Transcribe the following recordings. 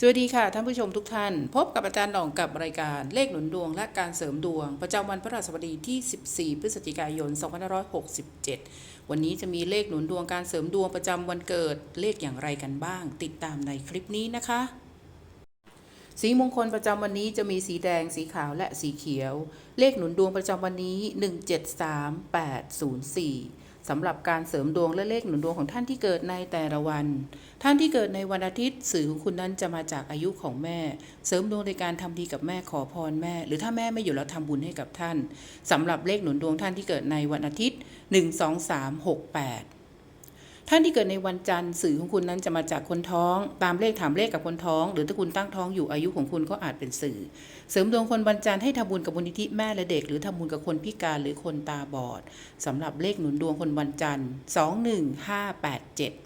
สวัสดีค่ะ ท่านผู้ชมทุกท่าน พบกับอาจารย์หน่องกับรายการเลขหนุนดวงและการเสริมดวง ประจำวันพฤหัสบดีที่ 14 พฤศจิกายน 2567 วันนี้จะมีเลขหนุนดวงการเสริมดวงประจำวันเกิดเลขอย่างไรกันบ้าง ติดตามในคลิปนี้นะคะ สีมงคลประจำวันนี้จะมีสีแดง สีขาวและสีเขียว เลขหนุนดวงประจำวันนี้ 173804 สำหรับการเสริมดวงและเลขหนุนดวงของท่านที่เกิดในแต่ละวัน ท่านที่เกิดในวันอาทิตย์สื่อของคุณนั้นจะมาจากอายุของแม่ เสริมดวงในการทำดีกับแม่ขอพรแม่ หรือถ้าแม่ไม่อยู่แล้วทำบุญให้กับท่านสำหรับเลขหนุนดวงท่านที่เกิดในวันอาทิตย์ 1 2 3 6 8 ท่านที่เกิดในวันจันทร์สื่อของคุณนั้นจะมาจากคนท้อง ตามเลขถามเลขกับคนท้อง หรือถ้าคุณตั้งท้องอยู่อายุของคุณก็อาจเป็นสื่อ เสริมดวงคนวันจันทร์ให้ทำบุญกับมูลนิธิแม่และเด็ก หรือทำบุญกับคนพิการหรือคนตาบอดสำหรับเลขหนุนดวงคนวันจันทร์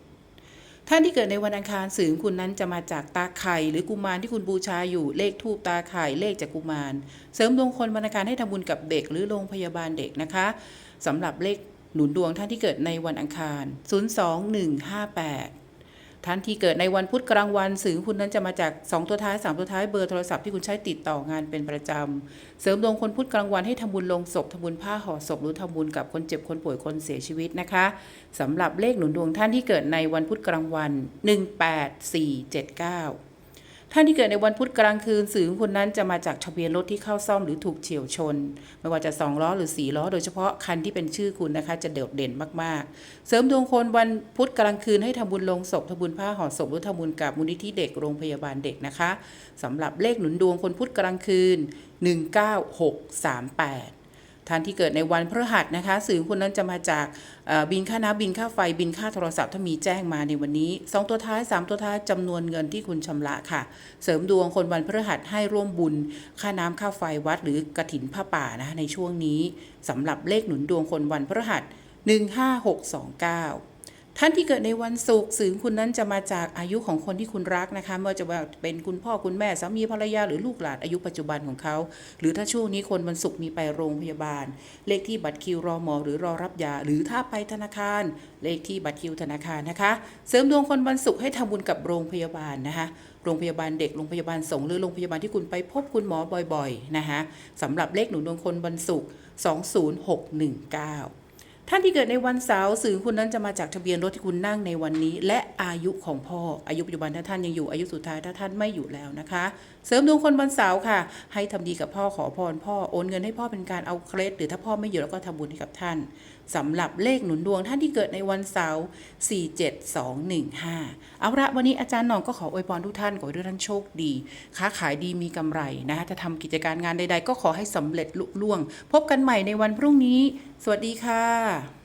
21587ท่านที่เกิดในวันอังคารสื่อของคุณนั้นจะมาจากตาไข่หรือกุมารที่คุณบูชาอยู่เลขทูปตาไข่เลขจากกุมาร เสริมดวงคนวันอังคารให้ทำบุญกับเด็กหรือโรงพยาบาลเด็กนะคะสำหรับเลข หนุนดวงท่านที่เกิดในวันอังคาร 02158 ท่านที่เกิดในวันพุธกลางวันสื่อคุณนั้นจะมาจาก 2 ตัวท้าย 3 ตัวท้ายเบอร์โทรศัพท์ที่คุณใช้ติดต่องานเป็นประจำ เสริมดวงคนพุธกลางวันให้ทำบุญลงศพทำบุญผ้าห่อศพหรือทำบุญกับคนเจ็บคนป่วยคนเสียชีวิตนะคะสำหรับเลขหนุนดวงท่านที่เกิดในวันพุธกลางวัน 18479 ท่านที่เกิดในวันพุธกลางคืนสื่อของคุณนั้นจะมาจากทะเบียนรถที่เข้าซ่อมหรือถูกเฉียวชน ไม่ว่าจะ2ล้อหรือ4ล้อ โดยเฉพาะคันที่เป็นชื่อคุณนะคะจะโดดเด่นมากๆ เสริมดวงคนวันพุธกลางคืนให้ทำบุญลงศพทำบุญผ้าห่อศพหรือทำบุญกับมูลนิธิเด็กโรงพยาบาลเด็กนะคะสำหรับเลขหนุนดวงคนพุธกลางคืน 19638 ท่านที่เกิดในวันพฤหัสนะคะ สื่อคุณนั้นจะมาจากบินค่าน้ำบินค่าไฟบินค่าโทรศัพท์ถ้ามีแจ้งมาในวันนี้ 2 ตัวท้าย 3 ตัวท้ายจำนวนเงินที่คุณชำระค่ะ เสริมดวงคนวันพฤหัสให้ร่วมบุญ ค่าน้ำค่าไฟวัดหรือกระถินผ้าป่านะคะในช่วงนี้สำหรับเลขหนุนดวงคนวันพฤหัส 15629 ท่านที่เกิดในวันศุกร์สื่อคุณนั้นจะมาจากอายุของคนที่คุณรักนะคะไม่ว่าจะเป็นคุณพ่อคุณแม่สามีภรรยาหรือลูกหลานอายุปัจจุบันของเขา หรือถ้าช่วงนี้คนวันศุกร์มีไปโรงพยาบาล เลขที่บัตรคิวรอหมอหรือรอรับยา หรือถ้าไปธนาคาร เลขที่บัตรคิวธนาคารนะคะ เสริมดวงคนวันศุกร์ให้ทำบุญกับโรงพยาบาลนะคะโรงพยาบาลเด็กโรงพยาบาลสงฆ์หรือโรงพยาบาลที่คุณไปพบคุณหมอบ่อยๆนะคะสำหรับเลขหนุนดวงคนวันศุกร์20619 ท่านที่เกิดในวันเสาร์สื่อคุณนั้นจะมาจากทะเบียนรถที่คุณนั่งในวันนี้ และอายุของพ่ออายุปัจจุบันถ้าท่านยังอยู่อายุสุดท้ายถ้าท่านไม่อยู่แล้วนะคะ เสริมดวงคนวันเสาร์ค่ะ ให้ทำดีกับพ่อขอพรพ่อโอนเงินให้พ่อเป็นการเอาเคล็ดหรือถ้าพ่อไม่อยู่แล้วก็ทำบุญให้กับท่านสำหรับเลขหนุนดวงท่านที่เกิดในวันเสาร์47215 เอาละวันนี้อาจารย์หน่องก็ขออวยพรทุกท่านขอให้ทุกท่านโชคดี ค้าขายดีมีกำไรนะคะจะทำกิจการงานใด ๆ ก็ขอให้สำเร็จลุล่วง พบกันใหม่ในวันพรุ่งนี้ สวัสดีค่ะ